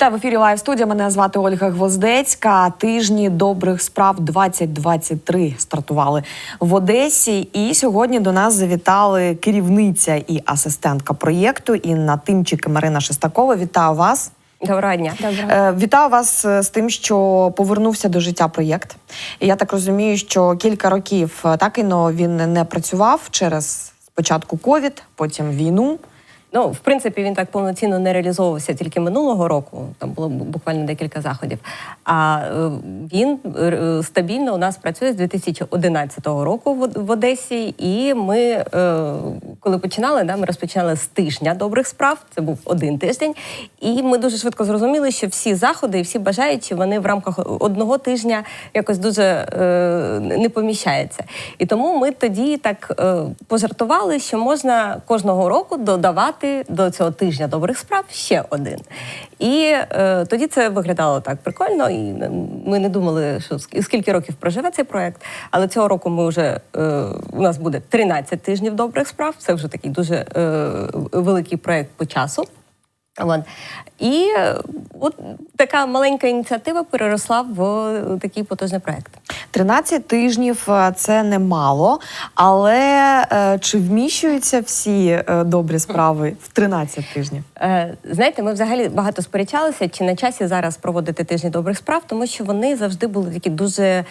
Вітаю в ефірі Лайв студія. Мене звати Ольга Гвоздецька. Тижні добрих справ 2023 стартували в Одесі. І сьогодні до нас завітали керівниця і асистентка проєкту Інна Тимчик і Марина Шестакова. Вітаю вас. Доброго дня. Е, Вітаю вас е, з тим, що повернувся до життя проєкт. І я так розумію, що кілька років е, так і но він не працював через спочатку ковід, потім війну. Ну, в принципі, він так повноцінно не реалізовувався тільки минулого року. Там було буквально декілька заходів. А е, він е, стабільно у нас працює з 2011 року в Одесі. І ми, е, коли починали, да, ми розпочинали з тижня добрих справ. Це був один тиждень. І ми дуже швидко зрозуміли, що всі заходи і всі бажаючі вони в рамках одного тижня якось дуже е, не поміщаються. І тому ми тоді так е, пожартували, що можна кожного року додавати до цього тижня добрих справ ще один. І е, тоді це виглядало так прикольно. І ми не думали, що скільки років проживе цей проект. Але цього року ми вже е, у нас буде 13 тижнів добрих справ. Це вже такий дуже е, великий проект по часу. От. І е, от така маленька ініціатива переросла в е, такий потужний проект. 13 тижнів е, це немало, але чи вміщуються всі добрі справи в 13 тижнів? Знаєте, ми взагалі багато сперечалися, чи на часі зараз проводити тижні добрих справ, тому що вони завжди були такі дуже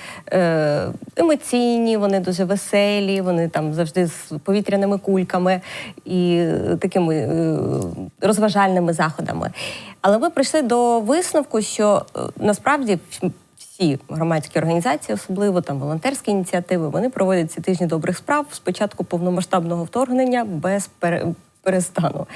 емоційні, вони дуже веселі, вони там завжди з повітряними кульками і такими е, розважальними заходами. Але ми прийшли до висновку, що е, насправді всі громадські організації, особливо там волонтерські ініціативи, вони проводять ці тижні добрих справ з початку повномасштабного вторгнення без пере. Перестану.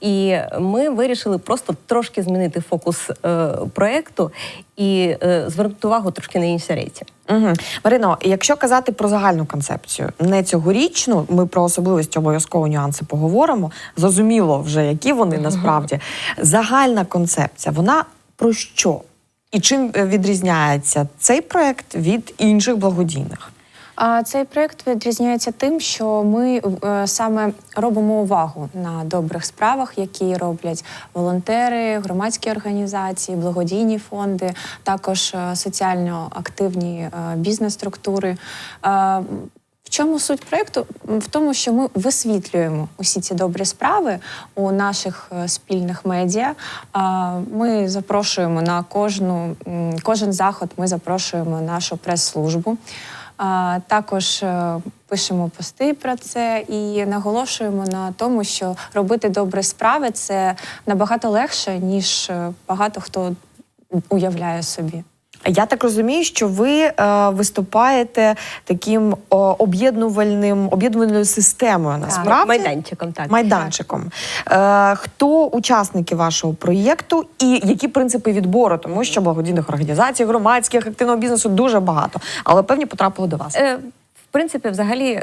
І ми вирішили просто трошки змінити фокус е, проекту і е, звернути увагу трошки на інші речі. Угу. Марино, якщо казати про загальну концепцію, не цьогорічну, ми про особливості обов'язково нюанси поговоримо. Зрозуміло вже, які вони насправді. Загальна концепція, вона про що? І чим е, відрізняється цей проект від інших благодійних? А цей проект відрізняється тим, що ми е, саме робимо увагу на добрих справах, які роблять волонтери, громадські організації, благодійні фонди, також е, соціально активні е, бізнес-структури. В чому суть проєкту? В тому, що ми висвітлюємо усі ці добрі справи у наших спільних медіа. Ми запрошуємо на кожну кожен заход. Ми запрошуємо нашу прес-службу. Також е, пишемо пости про це і наголошуємо на тому, що робити добрі справи це набагато легше, ніж е, багато хто уявляє собі. Я так розумію, що ви е, виступаєте таким об'єднувальним об'єднувальною системою насправді Майданчиком, так. майданчиком. Е, хто учасники вашого проєкту і які принципи відбору? Тому що благодійних організацій, громадських, активного бізнесу дуже багато, але певні потрапили до вас. Е, В принципі, взагалі е,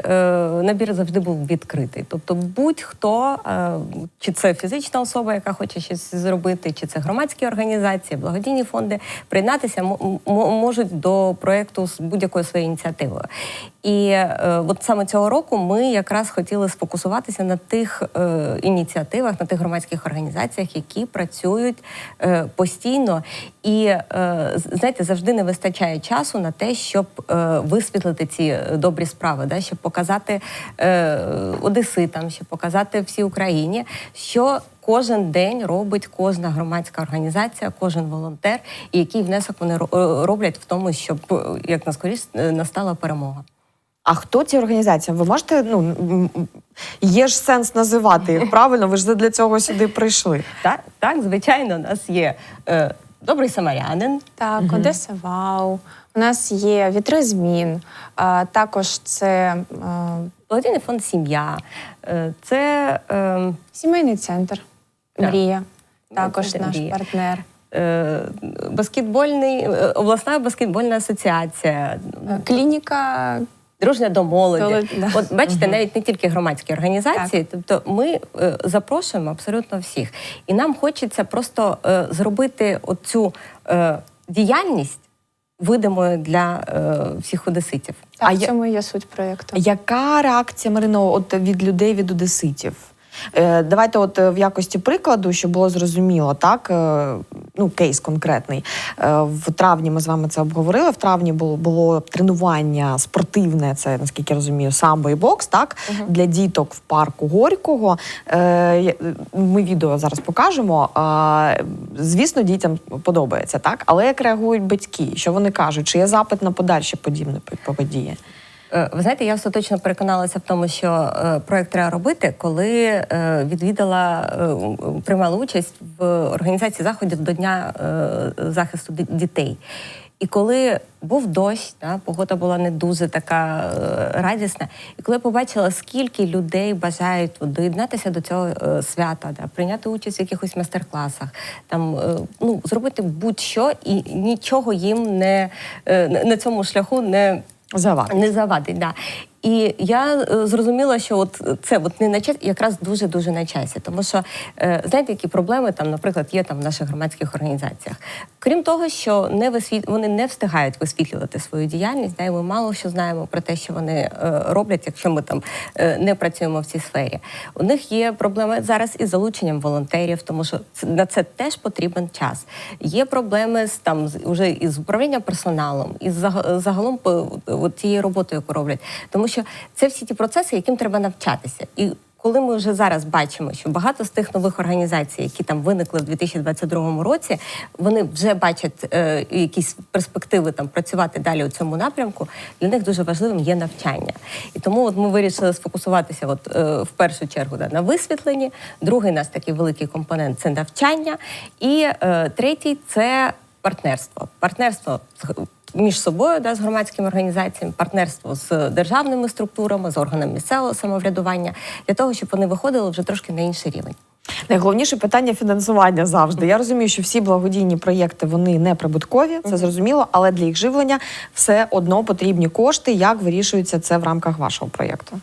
набір завжди був відкритий. Тобто, будь-хто, е, чи це фізична особа, яка хоче щось зробити, чи це громадські організації, благодійні фонди, приєднатися мо- мо- можуть до проєкту з будь-якою своєю ініціативою. І е, от саме цього року ми якраз хотіли сфокусуватися на тих ініціативах, на тих громадських організаціях, які працюють постійно. І знаєте, завжди не вистачає часу на те, щоб висвітлити ці е, добрі справи, да, щоб показати е, одеситам, щоб показати всій Україні, що кожен день робить кожна громадська організація, кожен волонтер, і який внесок вони е, роблять в тому, щоб е, як наскоріше настала перемога. А хто ці організації? Ви можете ну є ж сенс називати їх правильно? Ви ж для цього сюди прийшли. Так, так, звичайно, у нас є е, добрий самарянин. Так, Одеса Вау. У нас є вітри змін. Також це е, Благодійний фонд сім'я. Е, Це е, сімейний центр Так. Мрія. Також Центр наш «Мрія». партнер. баскетбольний, обласна баскетбольна асоціація, Клініка дружня до молоді. Да. От бачите, навіть не тільки громадські організації, тобто ми е, запрошуємо абсолютно всіх. І нам хочеться просто е, зробити оцю е, діяльність видимою для е, всіх одеситів. Так, А в я- цьому є суть проєкту. Яка реакція Марино от від людей від одеситів? Е, Давайте, от е, в якості прикладу, щоб було зрозуміло, так е, ну кейс конкретний. В травні ми з вами це обговорили. В травні було було тренування спортивне, це наскільки я розумію, самбо і бокс, так для діток в парку Горького. Ми відео зараз покажемо. Звісно, дітям подобається, так, але як реагують батьки? Що вони кажуть? Чи є запит на подальші подібні події? Е, Ви знаєте, я остаточно переконалася в тому, що е, проект треба робити, коли е, відвідала, приймала участь в організації заходів до Дня захисту дітей. І коли був дощ, да, погода була не дуже така радісна. І коли я побачила, скільки людей бажають доєднатися до цього свята, да, прийняти участь в якихось майстер-класах, там ну зробити будь-що, і нічого їм не на цьому шляху не Завадить. не завадить, да. І я е, зрозуміла, що от це от не на часі, якраз дуже дуже на часі. Тому що е, знаєте, які проблеми там, наприклад, є там в наших громадських організаціях. Крім того, що не висвіт... вони не встигають висвітлювати свою діяльність, да, і ми мало що знаємо про те, що вони е, роблять, якщо ми там не працюємо в цій сфері. У них є проблеми зараз із залученням волонтерів, тому що на це теж потрібен час. Є проблеми з там уже із управлінням персоналом, із загалом по- тією роботою, яку роблять. Тому що це всі ті процеси, яким треба навчатися. І коли ми вже зараз бачимо, що багато з тих нових організацій, які там виникли в 2022 році, вони вже бачать е, якісь перспективи там працювати далі у цьому напрямку. Для них дуже важливим є навчання. І тому от ми вирішили сфокусуватися, от е, в першу чергу да, на висвітленні. Другий наш такий великий компонент це навчання. І е, третій це партнерство. Партнерство між собою, да, з громадськими організаціями, партнерство з державними структурами, з органами місцевого самоврядування, для того, щоб вони виходили вже трошки на інший рівень. Найголовніше питання фінансування завжди. Я розумію, що всі благодійні проєкти вони не прибуткові, це зрозуміло, але для їх живлення все одно потрібні кошти. Як вирішується це в рамках вашого проєкту?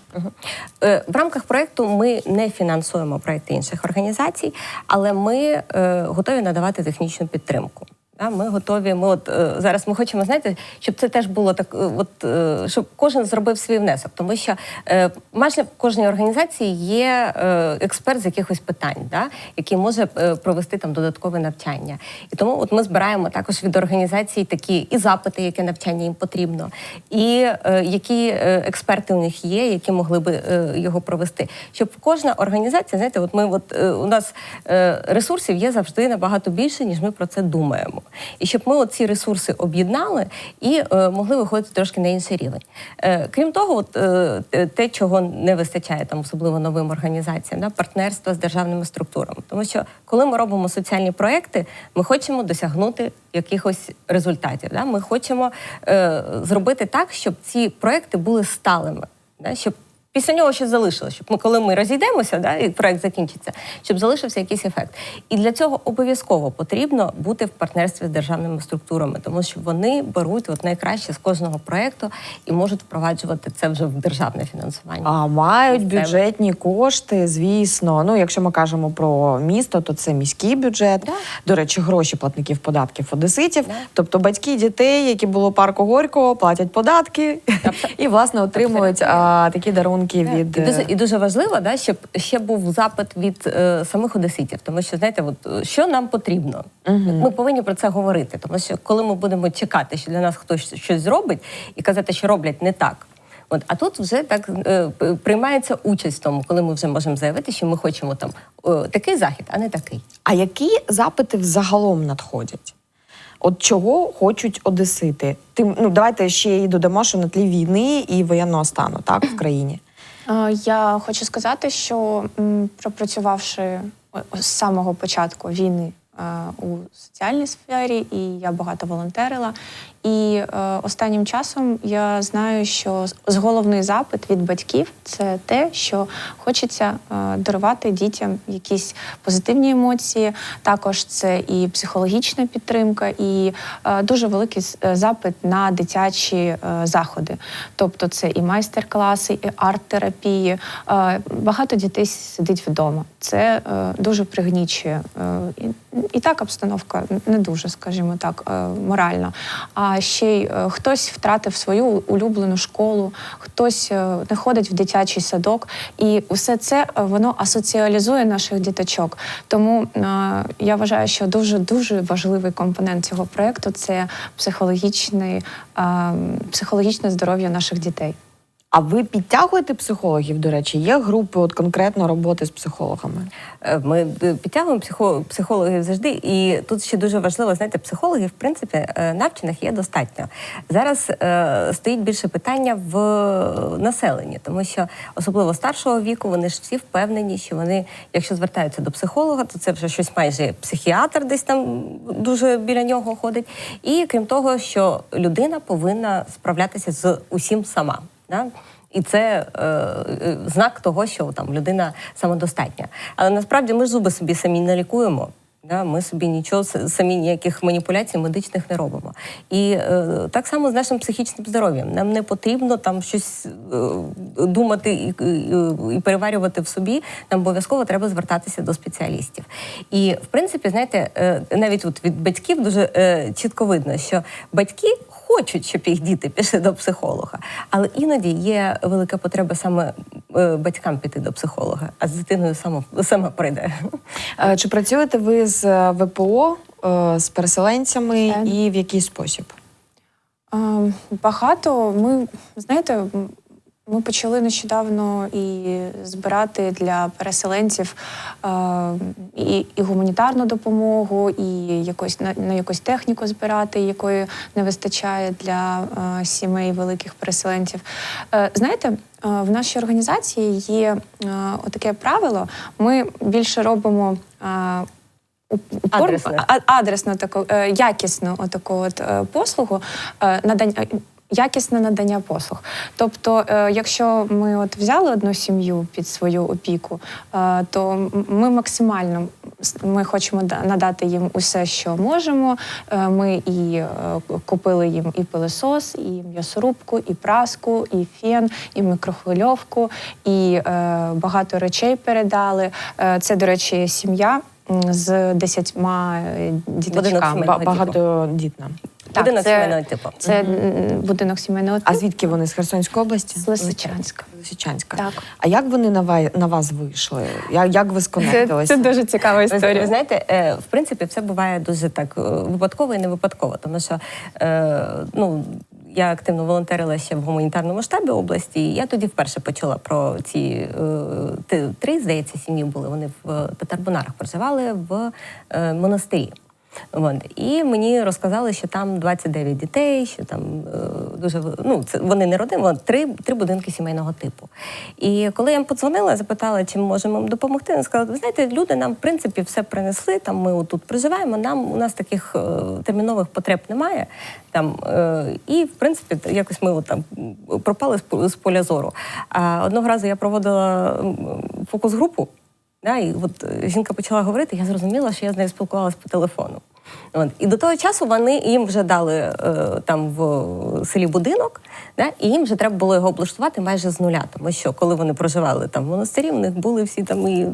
Е, В рамках проєкту ми не фінансуємо проєкти інших організацій, але ми е, готові надавати технічну підтримку. Да, Ми готові. Ми от е, зараз ми хочемо знаєте, щоб це теж було так, е, от е, щоб кожен зробив свій внесок, тому що е, майже в кожній організації є експерт з якихось питань, да, який може провести там додаткове навчання. І тому от ми збираємо також від організацій такі і запити, яке навчання їм потрібно, і е, які експерти у них є, які могли би е, його провести. Щоб кожна організація, знаєте, от ми от е, у нас е, ресурсів є завжди набагато більше, ніж ми про це думаємо. І щоб ми ці ресурси об'єднали і е, могли виходити трошки на інший рівень. Е, крім того, от, е, те- чого не вистачає там, особливо новим організаціям, да, партнерства з державними структурами. Тому що коли ми робимо соціальні проекти, ми хочемо досягнути якихось результатів. Да? Ми хочемо е, зробити так, щоб ці проекти були сталими, да? щоб після нього щось залишилося, щоб ми, коли ми розійдемося, да, і проект закінчиться, щоб залишився якийсь ефект. І для цього обов'язково потрібно бути в партнерстві з державними структурами, тому що вони беруть от найкраще з кожного проекту і можуть впроваджувати це вже в державне фінансування. А мають Місцеве. бюджетні кошти, звісно. Ну, якщо ми кажемо про місто, то це міський бюджет. Да. До речі, гроші платників податків одеситів. Да. Тобто батьки дітей, які було парку Горького, платять податки і власне отримують а, такі дарунки від І дуже, е, і дуже важливо, да, щоб ще був запит від е, самих одеситів, тому що знаєте, от е, що нам потрібно, ми повинні про це говорити. Тому що коли ми будемо чекати, що для нас хтось щось зробить, і казати, що роблять не так. От, а тут вже так е, приймається участь в тому, коли ми вже можемо заявити, що ми хочемо там е, такий захід, а не такий. А які запити взагалом надходять? От чого хочуть одесити? Тим, ну давайте ще й додамо, що на тлі війни і воєнного стану, так, в країні. Е, Я хочу сказати, що пропрацювавши з самого початку війни е, у соціальній сфері, і я багато волонтерила. І е, останнім часом я знаю, що головний запит від батьків це те, що хочеться е, дарувати дітям якісь позитивні емоції. Також це і психологічна підтримка, і е, дуже великий е, запит на дитячі е, заходи. Тобто це і майстер-класи, і арт-терапії. Е, багато дітей сидить вдома. Це е, дуже пригнічує. Е, і, і так обстановка не дуже, скажімо так, е, морально. А ще й е, хтось втратив свою улюблену школу, хтось е, не ходить в дитячий садок. І все це е, воно асоціалізує наших діточок. Тому я вважаю, що дуже дуже важливий компонент цього проекту це психологічний, е, психологічне здоров'я наших дітей. А ви підтягуєте психологів, до речі? Є групи от конкретно роботи з психологами? Е, Ми е, підтягуємо психо- психологів завжди, і тут ще дуже важливо, знаєте, психологів, в принципі, е, навчених є достатньо. Зараз е, стоїть більше питання в населенні, тому що особливо старшого віку вони ж всі впевнені, що вони, якщо звертаються до психолога, то це вже щось майже психіатр, десь там дуже біля нього ходить. І крім того, що людина повинна справлятися з усім сама. Да? І це е, е, знак того, що там людина самодостатня. Але насправді ми ж зуби собі самі не лікуємо. Да? Ми собі нічого самі ніяких маніпуляцій медичних не робимо. І е, так само з нашим психічним здоров'ям. Нам не потрібно там щось е, думати і, і, і переварювати в собі. Нам обов'язково треба звертатися до спеціалістів. І в принципі, знаєте, е, навіть от від батьків дуже е, чітко видно, що батьки хочуть, щоб їх діти пішли до психолога. Але іноді є велика потреба саме е, батькам піти до психолога, а з дитиною сама, сама прийде. Е, Чи працюєте ви з е, ВПО, з переселенцями і в який спосіб? Е, Багато ми знаєте, ми почали нещодавно і збирати для переселенців е, і, і гуманітарну допомогу, і якось на, на якусь техніку збирати, якої не вистачає для е, сімей великих переселенців. Е, знаєте, е, в нашій організації є е, отаке правило. Ми більше робимо. е, упор- Адресне. таку е, якісну отаку от е, послугу е, надання. Якісне надання послуг. Тобто, е, якщо ми от взяли одну сім'ю під свою опіку, е, то ми максимально ми хочемо да- надати їм усе, що можемо. Е, Ми і купили їм і пилосос, і м'ясорубку, і праску, і фен, і мікрохвильовку, і багато речей передали. Це, до речі, сім'я з десятьма діточками. Багатодітна. Так, Будинок це- сімейного типу. Це будинок сімейного А типу. звідки вони з Херсонської області? З Лисичанська. Лисичанська. Так. А як вони на ва- на вас вийшли? Як, як ви Це, сконектилися? це дуже цікава Ви, ви історія. знаєте, е, в принципі, все буває дуже так е, випадково і не випадково, тому що е, ну. Я активно волонтерила ще в гуманітарному штабі області. і Я тоді вперше почула про ці три, здається, сім'ї були. Вони в Татарбунарах проживали в монастирі. От. І мені розказали, що там 29 дітей, що там е, дуже ну, це вони не родини, три, три будинки сімейного типу. І коли я їм подзвонила, запитала, чи можемо їм допомогти, вони сказали, ви знаєте, люди нам в принципі все принесли. Там ми тут проживаємо. Нам у нас таких е, термінових потреб немає. Там е, і в принципі якось ми от, там пропали з, з поля зору. А одного разу я проводила фокус-групу. Да, і от е, жінка почала говорити, я зрозуміла, що я з нею спілкувалася по телефону. От. І до того часу вони їм вже дали е, там в селі будинок, да, і їм вже треба було його облаштувати майже з нуля. Тому що коли вони проживали там в монастирі, в них були всі там і е,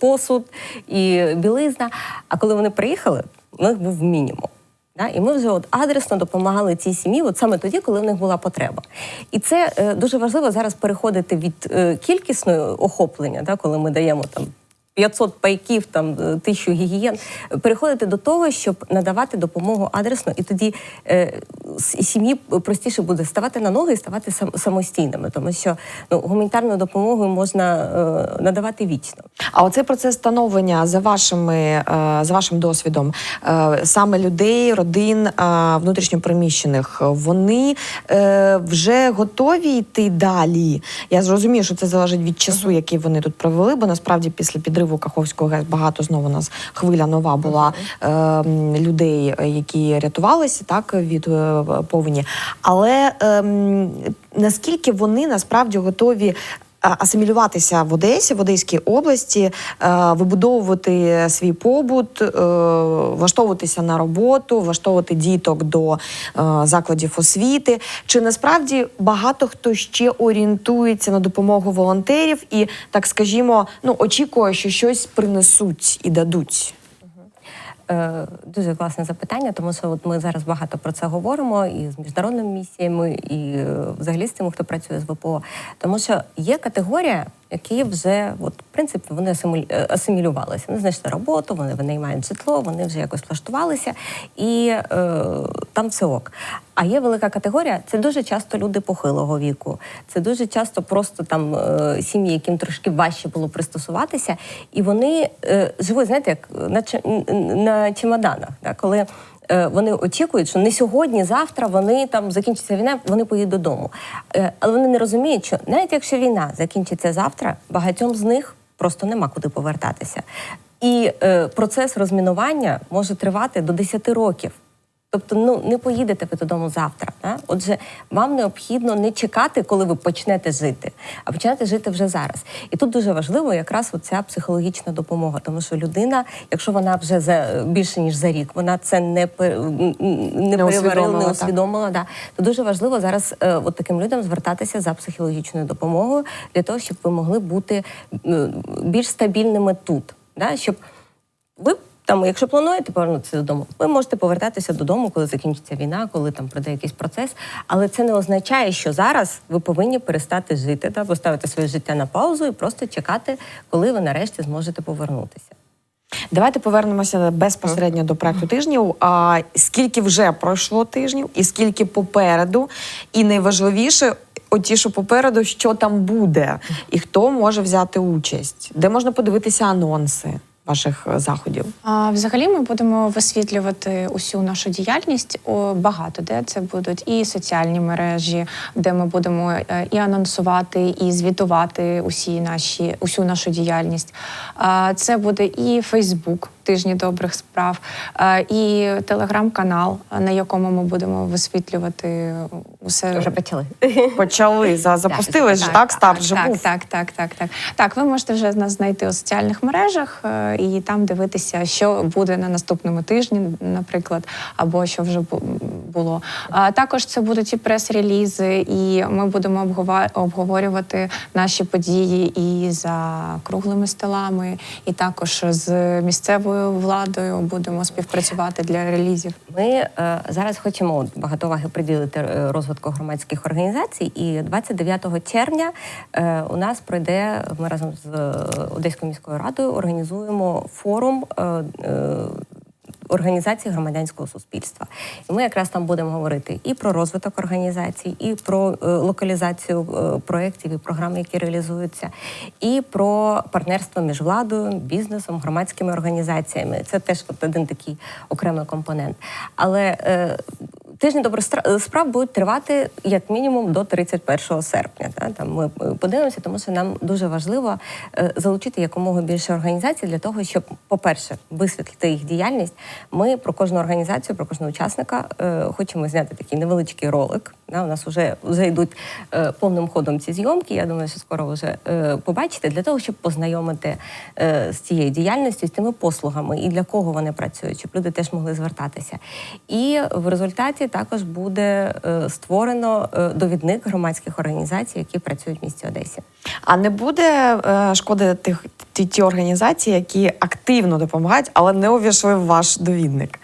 посуд, і білизна. А коли вони приїхали, у них був мінімум. Да? І ми вже от адресно допомагали цій сім'ї, от саме тоді, коли в них була потреба. І це е, дуже важливо зараз переходити від е, кількісного охоплення, да, коли ми даємо там. 500 пайків, там е, тисячу гігієн, переходити до того, щоб надавати допомогу адресно, і тоді е, сім'ї простіше буде ставати на ноги і ставати сам, самостійними, тому що ну, гуманітарну допомогу можна е, надавати вічно. А оцей процес становлення за вашими е, за вашим досвідом, е, саме людей, родин е, внутрішньопереміщених, вони е, вже готові йти далі. Я зрозумію, що це залежить від часу, який вони тут провели, бо насправді після підриву Каховського ГЕС багато знову у нас хвиля нова була е, людей, які рятувалися так від е, повені. Але е, наскільки вони насправді готові асимілюватися в Одесі, в Одеській області, е, вибудовувати свій побут, е, влаштовуватися на роботу, влаштовувати діток до е, закладів освіти. Чи насправді багато хто ще орієнтується на допомогу волонтерів і, так скажімо, ну очікує, що щось принесуть і дадуть? Е, Дуже класне запитання, тому що от ми зараз багато про це говоримо і з міжнародними місіями, і е, взагалі з тими, хто працює з ВПО. Тому що є категорія, які вже, от, в принципі, вони е, асимілювалися. Вони знайшли роботу, вони винаймають житло, вони вже якось влаштувалися, і е, там все ок. А є велика категорія це дуже часто люди похилого віку. Це дуже часто просто там е, сім'ї, яким трошки важче було пристосуватися, і вони е, живуть, знаєте, як на, на чемоданах, да, коли. Е, Вони очікують, що не сьогодні, завтра вони там закінчиться війна, вони поїдуть додому. Е, Але вони не розуміють, що навіть якщо війна закінчиться завтра, багатьом з них просто нема куди повертатися. І е, процес розмінування може тривати до 10 років. Тобто, ну не поїдете ви додому завтра. Да? Отже, вам необхідно не чекати, коли ви почнете жити, а починати жити вже зараз. І тут дуже важливо якраз оця психологічна допомога, тому що людина, якщо вона вже за більше ніж за рік, вона це не не, Не переварила, не усвідомила. Да. То дуже важливо зараз е, от таким людям звертатися за психологічною допомогою для того, щоб ви могли бути м, більш стабільними тут. Да? Щоб ви там, якщо плануєте повернутися додому, ви можете повертатися додому, коли закінчиться війна, коли там пройде якийсь процес. Але це не означає, що зараз ви повинні перестати жити та поставити своє життя на паузу і просто чекати, коли ви нарешті зможете повернутися. Давайте повернемося безпосередньо до проекту тижнів. А скільки вже пройшло тижнів, і скільки попереду, і найважливіше. Оті, що попереду, що там буде, і хто може взяти участь, де можна подивитися анонси ваших е, заходів. А, взагалі ми будемо висвітлювати усю нашу діяльність багато, де це будуть і соціальні мережі, де ми будемо е, і анонсувати, і звітувати усі наші усю нашу діяльність. А, це буде і Фейсбук. Тижні добрих справ, е, і телеграм-канал, на якому ми будемо висвітлювати усе Вже почали. Почали за запустили ж так, старт же так, був. Так, так, так, так. Так, ви можете вже нас знайти у соціальних мережах е, і там дивитися, що буде на наступному тижні, наприклад, або що вже було. А також це будуть і прес-релізи, і ми будемо обгова- обговорювати наші події і за круглими столами, і також з місцевою владою будемо співпрацювати для релізів. Ми е, зараз хочемо багато уваги приділити е, розвитку громадських організацій. І 29 червня е, у нас пройде ми разом з е, Одеською міською радою організуємо форум. Е, е, Організації громадянського суспільства, і ми якраз там будемо говорити і про розвиток організацій, і про е, локалізацію е, проєктів і програм, які реалізуються, і про партнерство між владою, бізнесом, громадськими організаціями. Це теж один такий окремий компонент. Але е, тижні добрих стра- справ будуть тривати як мінімум до 31 серпня. Та? Там ми е, подивимося, тому що нам дуже важливо е, залучити якомога більше організацій для того, щоб, по-перше, висвітлити їх діяльність. Ми про кожну організацію, про кожного учасника е, хочемо зняти такий невеличкий ролик. Да? У нас вже, вже йдуть е, повним ходом ці зйомки. Я думаю, що скоро вже е, побачите, для того, щоб познайомити е, з цією діяльністю, з тими послугами і для кого вони працюють, щоб люди теж могли звертатися. І в результаті також буде е, створено е, довідник громадських організацій, які працюють в місті Одесі. А не буде е, шкоди тих ті, ті організації, які активно допомагають, але не увійшли в ваш довідник.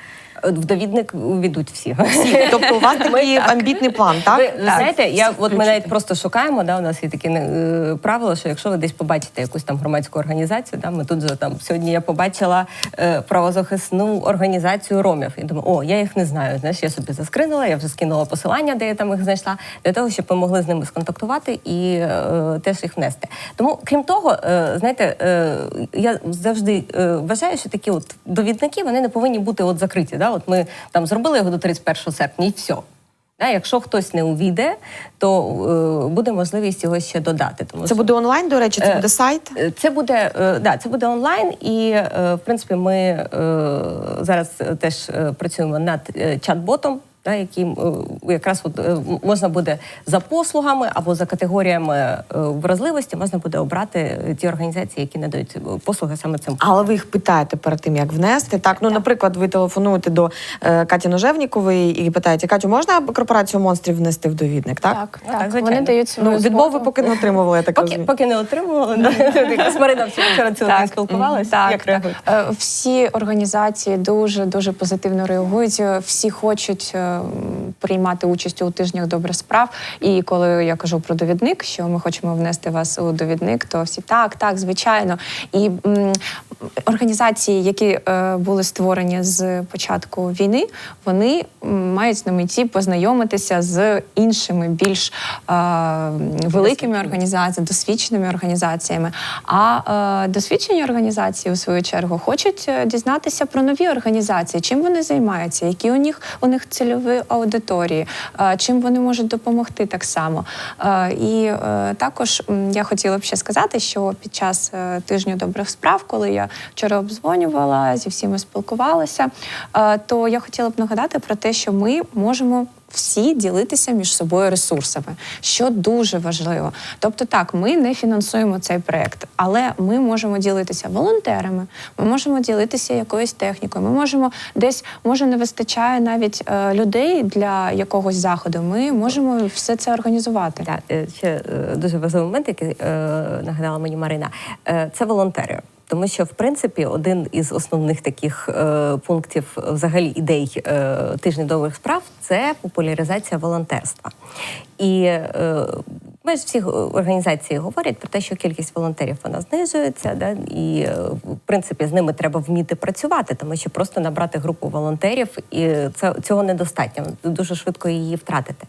В довідник увійдуть всі. Всі. Тобто у вас такий амбітний план, так? Ви, ви знаєте, я от ми навіть просто шукаємо. Да, у нас є таке е, правило, що якщо ви десь побачите якусь там громадську організацію, да, ми тут же там сьогодні я побачила е, правозахисну організацію ромів. І думаю, о, я їх не знаю. Знаєш, я собі заскринула, я вже скинула посилання, де я там їх знайшла, для того, щоб ми могли з ними сконтактувати і е, теж їх внести. Тому, крім того, е, знаєте, е, я завжди е, вважаю, що такі от довідники вони не повинні бути от закриті. Да? От ми там зробили його до 31 серпня, і все. Да, якщо хтось не увійде, то е, буде можливість його ще додати. Тому Це буде онлайн, до речі, це Е, буде сайт. Е, Це буде е, да, це буде онлайн, і е, в принципі ми е, зараз теж е, працюємо над чат-ботом. Да, які е, якраз от, е, можна буде за послугами або за категоріями е, вразливості можна буде обрати ті організації, які надають послуги саме цим. Але ви їх питаєте перед тим, як внести. Так, ну, наприклад, ви телефонуєте до е, Каті Ножевнікової і питаєте, Катю, можна корпорацію монстрів внести в довідник? Так, Так, Ну, так, так, звичайно. вони дають свою Ну, відмови поки не отримували, я так Поки, розумію. поки не отримували, да. Якраз Марина вчора цілком спілкувалася. Так, так. Всі організації дуже дуже позитивно реагують. Всі хочуть приймати участь у тижнях добрих справ. І коли я кажу про довідник, що ми хочемо внести вас у довідник, то всі так, так, звичайно. І м, організації, які е, були створені з початку війни, вони мають на меті познайомитися з іншими більш е, великими організаціями, досвідченими організаціями. А е, досвідчені організації, у свою чергу, хочуть е, дізнатися про нові організації, чим вони займаються, які у них у них цільові аудиторії, е, чим вони можуть допомогти так само. Е, і е, також я хотіла б ще сказати, що під час тижню добрих справ, коли я вчора обзвонювала зі всіма спілкувалася, то я хотіла б нагадати про те, що ми можемо всі ділитися між собою ресурсами, що дуже важливо. Тобто, так, ми не фінансуємо цей проект, але ми можемо ділитися волонтерами, ми можемо ділитися якоюсь технікою. Ми можемо десь може не вистачає навіть е, людей для якогось заходу. Ми можемо все це організувати. Так, е, ще е, дуже важливий момент, який нагадала мені Марина, це волонтери. Тому що, в принципі, один із основних таких е, пунктів взагалі ідей е, тижня добрих справ це популяризація волонтерства. І е, майже всі організації говорять про те, що кількість волонтерів вона знижується, да, і е, в принципі з ними треба вміти працювати, тому що просто набрати групу волонтерів і це цього недостатньо. Дуже швидко її втратити.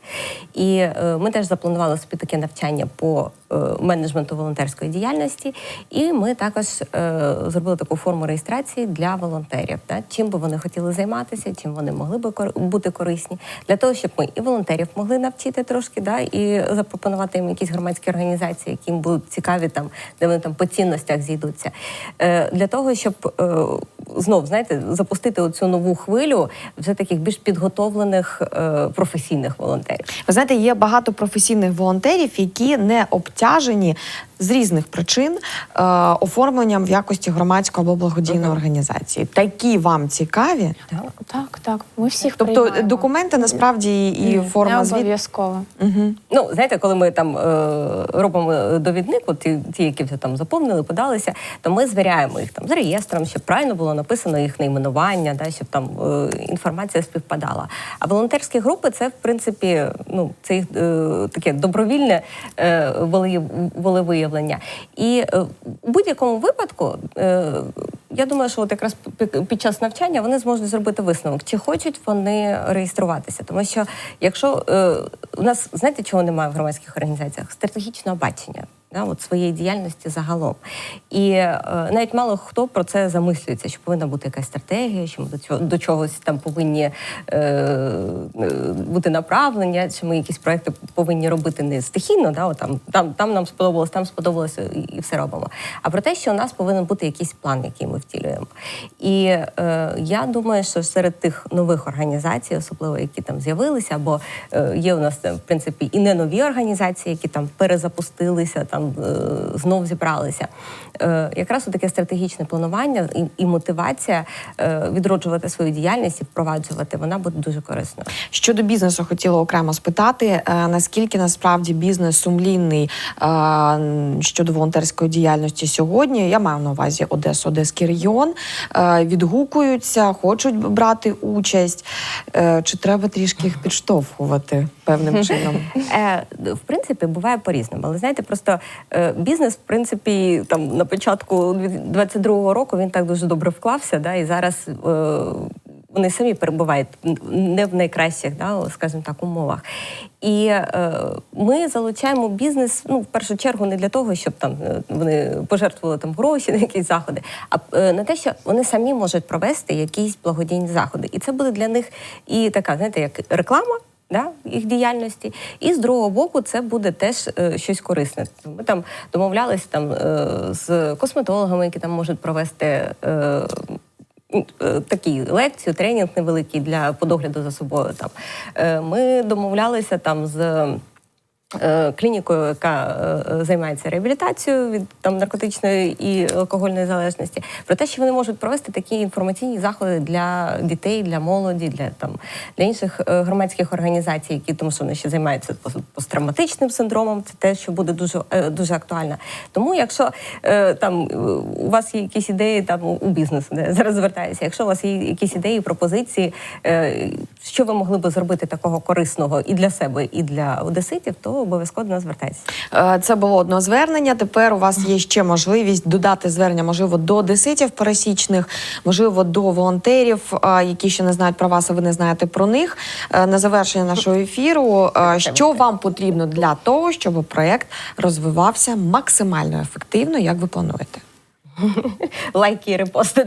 І е, ми теж запланували собі таке навчання по менеджменту волонтерської діяльності, і ми також е, зробили таку форму реєстрації для волонтерів. Да, чим би вони хотіли займатися, чим вони могли би бути корисні, для того, щоб ми і волонтерів могли навчити трошки, да, і запропонувати їм якісь громадські організації, які їм будуть цікаві, там де вони там по цінностях зійдуться. Е, для того, щоб е, знов знаєте, запустити оцю нову хвилю вже таких більш підготовлених е, професійних волонтерів. Ви знаєте, є багато професійних волонтерів, які не обтяжені з різних причин е, оформленням в якості громадської або благодійної організації. Такі вам цікаві. Так, так. Ми всіх Тобто приймаємо. документи насправді і Ні, форма не обов'язково. Угу. Ну, знаєте, коли ми там е, робимо довідник, от ті, ті, які вже там заповнили, подалися, то ми звіряємо їх там з реєстром, щоб правильно було написано їх найменування, да, щоб там е, інформація співпадала. А волонтерські групи це в принципі ну це їх е, таке добровільне е, волею- волевиявлення. І е, у будь-якому випадку. Е, я думаю, що от якраз пі- під час навчання вони зможуть зробити висновок, чи хочуть вони реєструватися. Тому що якщо е, у нас знаєте, чого немає в громадських організаціях? Стратегічного бачення. Да, от своєї діяльності загалом. І е, навіть мало хто про це замислюється, що повинна бути якась стратегія, що ми до, цього, до чогось там повинні е, е, бути направлення, чи ми якісь проекти повинні робити не стихійно, да, от там, там, там нам сподобалось, там сподобалося і, все робимо. А про те, що у нас повинен бути якийсь план, який ми втілюємо. І е, я думаю, що серед тих нових організацій, особливо які там з'явилися, або е, є у нас е, в принципі і не нові організації, які там перезапустилися, там е, знов зібралися. Е, якраз таке стратегічне планування і, мотивація е, відроджувати свою діяльність і впроваджувати, вона буде дуже корисною. Щодо бізнесу, хотіла окремо спитати, наскільки насправді бізнес сумлінний щодо волонтерської діяльності сьогодні. Я маю на увазі Одесу, Одеський регіон. Відгукуються, хочуть брати участь. Чи треба трішки їх підштовхувати певним чином? В принципі, буває по-різному. Але знаєте, просто бізнес, в принципі, там на початку 22-го року він так дуже добре вклався, да, і зараз. Е, вони самі перебувають не в найкращих, да, скажімо так, умовах. І е, ми залучаємо бізнес ну, в першу чергу не для того, щоб там е, вони пожертвували там гроші на якісь заходи, а е, на те, що вони самі можуть провести якісь благодійні заходи. І це буде для них і така, знаєте, як реклама да, їх діяльності. І з другого боку, це буде теж е, щось корисне. Ми там домовлялися там е, з косметологами, які там можуть провести. Е, такі лекцію, тренінг невеликий для по догляду за собою. Там ми домовлялися там з. Е, Клінікою, яка е, займається реабілітацією від там наркотичної і алкогольної залежності, про те, що вони можуть провести такі інформаційні заходи для дітей, для молоді, для там для інших е, громадських організацій, які тому що вони ще займаються пос- посттравматичним синдромом. Це те, що буде дуже е, дуже актуально. Тому, якщо е, там е, у вас є якісь ідеї там у у бізнес, де зараз звертаюся, якщо у вас є якісь ідеї, пропозиції, е, що ви могли би зробити такого корисного і для себе, і для одеситів, то обов'язково до нас звертайтеся. Е, Це було одно звернення. Тепер у вас є ще можливість додати звернення, можливо, до одеситів пересічних, можливо, до волонтерів, е, які ще не знають про вас, а ви не знаєте про них. Е, На завершення нашого ефіру, що вам потрібно для того, щоб проект розвивався максимально ефективно, як ви плануєте? Лайки і репости.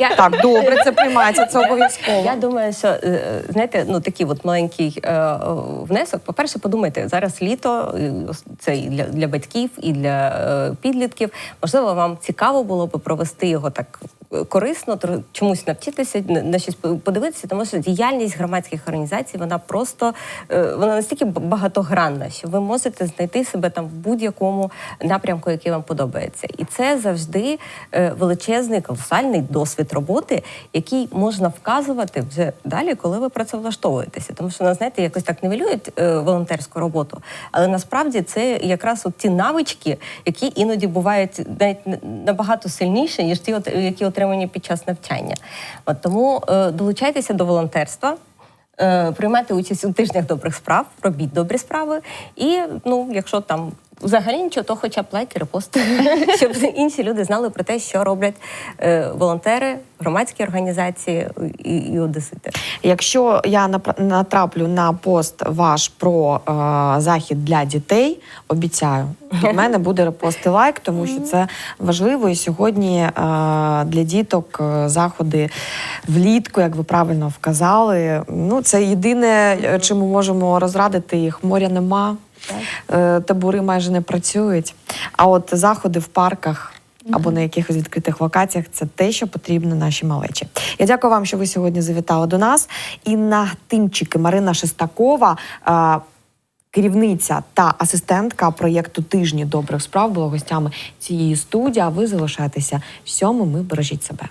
Я, Так, добре, це приймається, це обов'язково. Я думаю, що е, знаєте, ну такий от маленький е, е, внесок. По-перше, подумайте, зараз літо і це і для, для батьків, і для е, підлітків. Можливо, вам цікаво було би провести його так е, корисно, чомусь навчитися, на, щось подивитися, тому що діяльність громадських організацій вона просто е, вона настільки багатогранна, що ви можете знайти себе там в будь-якому напрямку, який вам подобається. І це завжди е, величезний, колосальний досвід роботи, який можна вказувати вже далі, коли ви працевлаштовуєтеся. Тому що знаєте, якось так нівелюють е, волонтерську роботу. Але насправді це якраз от ті навички, які іноді бувають навіть набагато сильніші, ніж ті, які отримані під час навчання. От тому е, долучайтеся до волонтерства. Е, приймати участь у тижнях добрих справ, робіть добрі справи. І ну, якщо там взагалі нічого, то хоча б лайки, репости, щоб інші люди знали про те, що роблять е, волонтери, громадські організації і, і одесити. Якщо я натраплю на пост ваш про е, захід для дітей, обіцяю, від мене буде репост і лайк, тому що це важливо. І сьогодні е, для діток е, заходи влітку, як ви правильно вказали. Ну це єдине, е, чим ми можемо розрадити їх. Моря нема, е, табори майже не працюють. А от заходи в парках. Або на якихось відкритих локаціях це те, що потрібно нашій малечі. Я дякую вам, що ви сьогодні завітали до нас. Інна Тимчик і Марина Шестакова, е, керівниця та асистентка проєкту Тижні добрих справ були гостями цієї студії. А ви залишаєтеся сьомими. Бережіть себе.